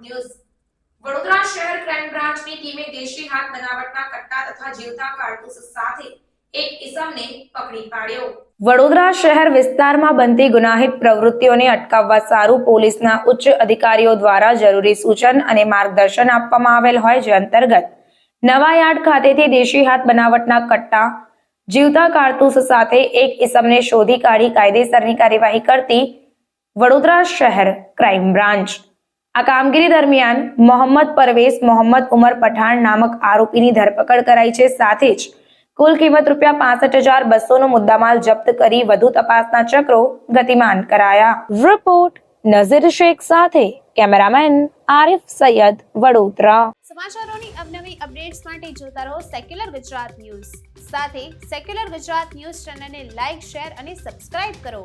News Vadodara શહેર crime બ્રાન્ચની ટીમે દેશી હાથ બનાવટના કટ્ટા તથા જીવતા કારતૂસ સાથે એક ઇસમને પકડી પાડ્યો. વડોદરા શહેર વિસ્તારમાં બનતી ગુનાહિત પ્રવૃત્તિઓને અટકાવવા સારું પોલીસના ઉચ્ચ અધિકારીઓ દ્વારા જરૂરી સૂચન અને માર્ગદર્શન આપવામાં આવેલ હોય જે અંતર્ગત નવા યાર્ડ ખાતેથી દેશી હાથ બનાવટના કટ્ટા, જીવતા કારતૂસ સાથે એક ઇસમને શોધી કાઢી કાયદેસરની કાર્યવાહી કરતી વડોદરા શહેર ક્રાઇમ બ્રાન્ચ. આ કામગીરી દરમિયાન મોહમ્મદ પરવેઝ મોહમ્મદ ઉમર પઠાણ નામક આરોપીની ધરપકડ કરાઈ છે. સાથે જ કુલ કિંમત રૂપિયા પાસઠ હજાર બસોનો મુદ્દામાલ જપ્ત કરી વધુ તપાસના ચક્રો ગતિમાન કરાયા. રિપોર્ટ નઝીર શેખ સાથે કેમેરામેન આરિફ સૈયદ વડોદરા. સમાચારોની અવનવી અપડેટ્સ માટે જોતા રહો સેક્યુલર ગુજરાત ન્યૂઝ. સાથે સેક્યુલર ગુજરાત ન્યૂઝ ચેનલને લાઇક શેર અને સબસ્ક્રાઇબ કરો.